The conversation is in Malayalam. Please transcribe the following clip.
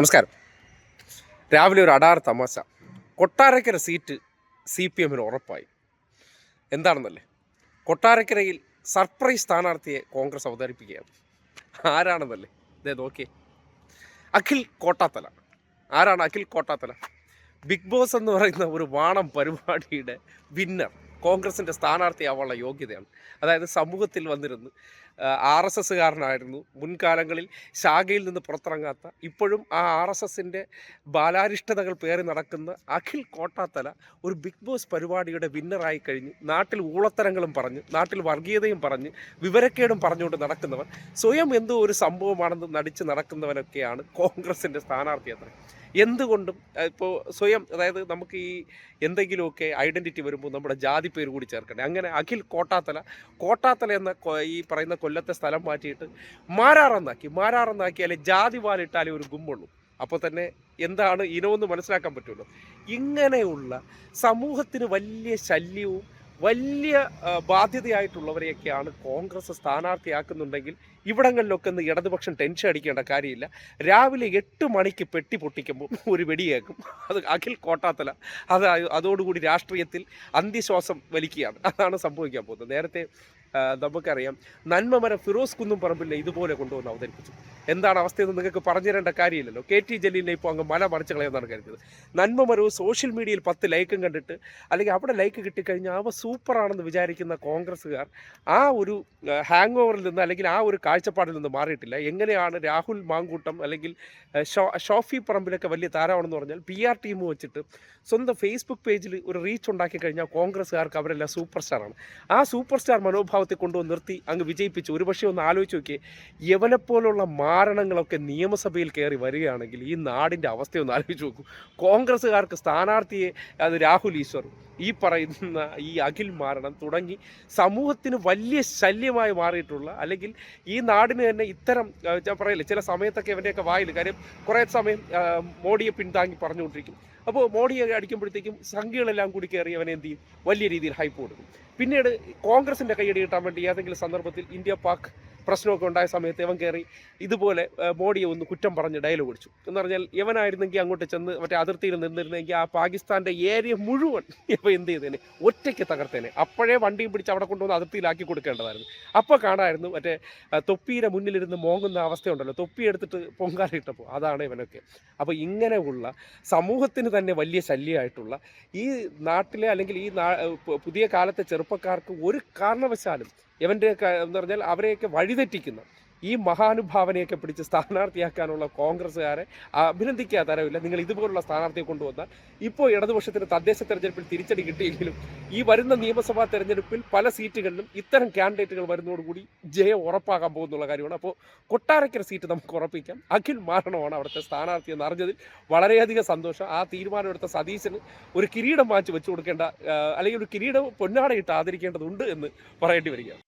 നമസ്കാരം. രാവിലെ ഒരു അടാർ തമാശ. കൊട്ടാരക്കര സീറ്റ് സി പി എമ്മിന് ഉറപ്പായി. എന്താണെന്നല്ലേ? കൊട്ടാരക്കരയിൽ സർപ്രൈസ് സ്ഥാനാർത്ഥിയെ കോൺഗ്രസ് അവതരിപ്പിക്കുകയാണ്. ആരാണെന്നല്ലേ? ഇതേ നോക്കിയേ. അഖിൽ കോട്ടാത്തല. ആരാണ് അഖിൽ കോട്ടാത്തല? ബിഗ് ബോസ് എന്ന് പറയുന്ന ഒരു വാണം പരിപാടിയുടെ വിന്നർ കോൺഗ്രസിന്റെ സ്ഥാനാർത്ഥിയാവാനുള്ള യോഗ്യതയാണ്. അതായത് സമൂഹത്തിൽ വന്നിരുന്ന് ആർ എസ് എസ്സുകാരനായിരുന്നു. മുൻകാലങ്ങളിൽ ശാഖയിൽ നിന്ന് പുറത്തിറങ്ങാത്ത ഇപ്പോഴും ആ ആർ എസ് എസിന്റെ ബാലാരിഷ്ടതകൾ പേറി നടക്കുന്ന അഖിൽ കോട്ടാത്തല ഒരു ബിഗ് ബോസ് പരിപാടിയുടെ വിന്നറായി കഴിഞ്ഞ് നാട്ടിൽ ഊളത്തരങ്ങളും പറഞ്ഞ് നാട്ടിൽ വർഗീയതയും പറഞ്ഞ് വിവരക്കേടും പറഞ്ഞുകൊണ്ട് നടക്കുന്നവൻ സ്വയം എന്തോ ഒരു സംഭവമാണെന്ന് നടിച്ച് നടക്കുന്നവനൊക്കെയാണ് കോൺഗ്രസിന്റെ സ്ഥാനാർത്ഥി അത്ര എന്തുകൊണ്ടും ഇപ്പോൾ സ്വയം അതായത് നമുക്ക് ഈ എന്തെങ്കിലുമൊക്കെ ഐഡന്റിറ്റി വരുമ്പോൾ നമ്മുടെ ജാതി പേര് കൂടി ചേർക്കണ്ടേ? അങ്ങനെ അഖിൽ കോട്ടാത്തല കോട്ടാത്തല എന്ന ഈ പറയുന്ന കൊല്ലത്തെ സ്ഥലം മാറ്റിയിട്ട് മാരാറെന്നാക്കി മാരാറെന്നാക്കിയാലേ ജാതി വാലിട്ടാലേ ഒരു ഗുമ്മുള്ളൂ അപ്പോൾ തന്നെ എന്താണ് ഇനമെന്ന് മനസ്സിലാക്കാൻ പറ്റുമല്ലോ? ഇങ്ങനെയുള്ള സമൂഹത്തിന് വലിയ ശല്യവും വലിയ ബാധ്യതയായിട്ടുള്ളവരെയൊക്കെയാണ് കോൺഗ്രസ് സ്ഥാനാർത്ഥിയാക്കുന്നുണ്ടെങ്കിൽ ഇവിടങ്ങളിലൊക്കെ ഒന്ന് ഇടതുപക്ഷം ടെൻഷൻ അടിക്കേണ്ട കാര്യമില്ല. രാവിലെ എട്ട് മണിക്ക് പെട്ടി പൊട്ടിക്കുമ്പോൾ ഒരു വെടിയേക്കും അത് അഖിൽ കോട്ടാത്തല. അത് അതോടുകൂടി രാഷ്ട്രീയത്തിൽ അന്ത്യശ്വാസം വലിക്കുകയാണ്. അതാണ് സംഭവിക്കാൻ പോകുന്നത്. നേരത്തെ നമുക്കറിയാം നന്മമരം ഫിറോസ് കുന്നും പറമ്പിലെ ഇതുപോലെ കൊണ്ടുവന്ന് അവതരിപ്പിച്ചു. എന്താണ് അവസ്ഥയെന്ന് നിങ്ങൾക്ക് പറഞ്ഞു തരേണ്ട കാര്യമില്ലല്ലോ. കെ ടി ജലീലിനെ ഇപ്പോൾ അങ്ങ് മല മറിച്ച് കളയുന്നതാണ് കരുതുന്നത് നന്മമരവും സോഷ്യൽ മീഡിയയിൽ പത്ത് ലൈക്കും കണ്ടിട്ട് അല്ലെങ്കിൽ അവിടെ ലൈക്ക് കിട്ടിക്കഴിഞ്ഞാൽ അവ സൂപ്പറാണെന്ന് വിചാരിക്കുന്ന കോൺഗ്രസ്സുകാർ ആ ഒരു ഹാങ് ഓവറിൽ നിന്ന് അല്ലെങ്കിൽ ആ ഒരു കാഴ്ചപ്പാടിൽ നിന്ന് മാറിയിട്ടില്ല. എങ്ങനെയാണ് രാഹുൽ മാങ്കൂട്ടം അല്ലെങ്കിൽ ഷോഫി പറമ്പിലൊക്കെ വലിയ താരമാണെന്ന് പറഞ്ഞാൽ പി ആർ ടീം വെച്ചിട്ട് സ്വന്തം ഫേസ്ബുക്ക് പേജിൽ ഒരു റീച്ച് ഉണ്ടാക്കി കഴിഞ്ഞാൽ കോൺഗ്രസ്സുകാർക്ക് അവരെല്ലാം സൂപ്പർ സ്റ്റാറാണ്. ആ സൂപ്പർ സ്റ്റാർ മനോഭാവത്തെ കൊണ്ടുവന്ന് നിർത്തി അങ്ങ് വിജയിപ്പിച്ചു. ഒരുപക്ഷെ ഒന്ന് ആലോചിച്ച് നോക്കിയേ യവനെപ്പോലുള്ള മാരണങ്ങളൊക്കെ നിയമസഭയിൽ കയറി വരികയാണെങ്കിൽ ഈ നാടിന്റെ അവസ്ഥയൊന്ന് ആലോചിച്ച് നോക്കൂ. കോൺഗ്രസ്സുകാർക്ക് സ്ഥാനാർത്ഥിയെ അത് രാഹുൽ ഈശ്വർ ഈ പറയുന്ന ഈ അഖിൽ മാരണം തുടങ്ങി സമൂഹത്തിന് വലിയ ശല്യമായി മാറിയിട്ടുള്ള അല്ലെങ്കിൽ ഈ നാടിന് തന്നെ ഇത്തരം ഞാൻ പറയില്ല ചില സമയത്തൊക്കെ ഇവന്റെയൊക്കെ വായിൽ കാര്യം കുറേ സമയം മോഡിയെ പിന്താങ്ങി പറഞ്ഞുകൊണ്ടിരിക്കും. അപ്പോൾ മോഡിയെ അടിക്കുമ്പോഴത്തേക്കും സംഖ്യകളെല്ലാം കൂടി കയറി അവനെ എന്ത് ചെയ്യും? വലിയ രീതിയിൽ ഹൈപ്പ് കൊടുക്കും. പിന്നീട് കോൺഗ്രസിന്റെ കൈയടി കിട്ടാൻ വേണ്ടി ഏതെങ്കിലും സന്ദർഭത്തിൽ ഇന്ത്യ പാക് പ്രശ്നമൊക്കെ ഉണ്ടായ സമയത്ത് ഇവൻ കയറി ഇതുപോലെ മോഡിയെ ഒന്ന് കുറ്റം പറഞ്ഞ് ഡയലോഗ് അടിച്ചു എന്ന് പറഞ്ഞാൽ ഇവനായിരുന്നെങ്കിൽ അങ്ങോട്ട് ചെന്ന് മറ്റേ അതിർത്തിയിൽ നിന്നിരുന്നെങ്കിൽ ആ പാകിസ്ഥാന്റെ ഏരിയ മുഴുവൻ ഇപ്പോൾ എന്ത് ചെയ്തേനെ? ഒറ്റയ്ക്ക് തകർത്തേനെ. അപ്പോഴേ വണ്ടിയും പിടിച്ച് അവിടെ കൊണ്ടുവന്ന് അതിർത്തിയിലാക്കി കൊടുക്കേണ്ടതായിരുന്നു. അപ്പോൾ കാണാമായിരുന്നു മറ്റേ തൊപ്പിയുടെ മുന്നിലിരുന്ന് മോങ്ങുന്ന അവസ്ഥയുണ്ടല്ലോ. തൊപ്പി എടുത്തിട്ട് പൊങ്കാലിട്ടപ്പോൾ അതാണ് ഇവനൊക്കെ. അപ്പോൾ ഇങ്ങനെയുള്ള സമൂഹത്തിന് തന്നെ വലിയ ശല്യമായിട്ടുള്ള ഈ നാട്ടിലെ അല്ലെങ്കിൽ ഈ പുതിയ കാലത്തെ ചെറുപ്പക്കാർക്ക് ഒരു കാരണവശാലും ഇവന്റെയൊക്കെ എന്ന് പറഞ്ഞാൽ അവരെയൊക്കെ വഴിതെറ്റിക്കുന്ന. ഈ മഹാനുഭാവനെയൊക്കെ പിടിച്ച് സ്ഥാനാർത്ഥിയാക്കാനുള്ള കോൺഗ്രസ്സുകാരെ അഭിനന്ദിക്കാൻ തരവില്ല നിങ്ങൾ ഇതുപോലുള്ള സ്ഥാനാർത്ഥിയെ കൊണ്ടുവന്നാൽ ഇപ്പോൾ ഇടതുപക്ഷത്തിന് തദ്ദേശ തെരഞ്ഞെടുപ്പിൽ തിരിച്ചടി കിട്ടിയെങ്കിലും ഈ വരുന്ന നിയമസഭാ തെരഞ്ഞെടുപ്പിൽ പല സീറ്റുകളിലും ഇത്തരം കാൻഡിഡേറ്റുകൾ വരുന്നതോടുകൂടി ജയം ഉറപ്പാകാൻ പോകുന്നുള്ള കാര്യമാണ്. അപ്പോൾ കൊട്ടാരക്കര സീറ്റ് നമുക്ക് ഉറപ്പിക്കാം. അഖിൽ മാരണമാണ് അവിടുത്തെ സ്ഥാനാർത്ഥി എന്ന് അറിഞ്ഞതിൽ വളരെയധികം സന്തോഷം. ആ തീരുമാനമെടുത്ത സതീശന് ഒരു കിരീടം വാങ്ങിച്ച് വെച്ചു കൊടുക്കേണ്ട അല്ലെങ്കിൽ ഒരു കിരീടം പൊന്നാടയിട്ട് ആദരിക്കേണ്ടതുണ്ട് എന്ന് പറയേണ്ടി വരികയാണ്.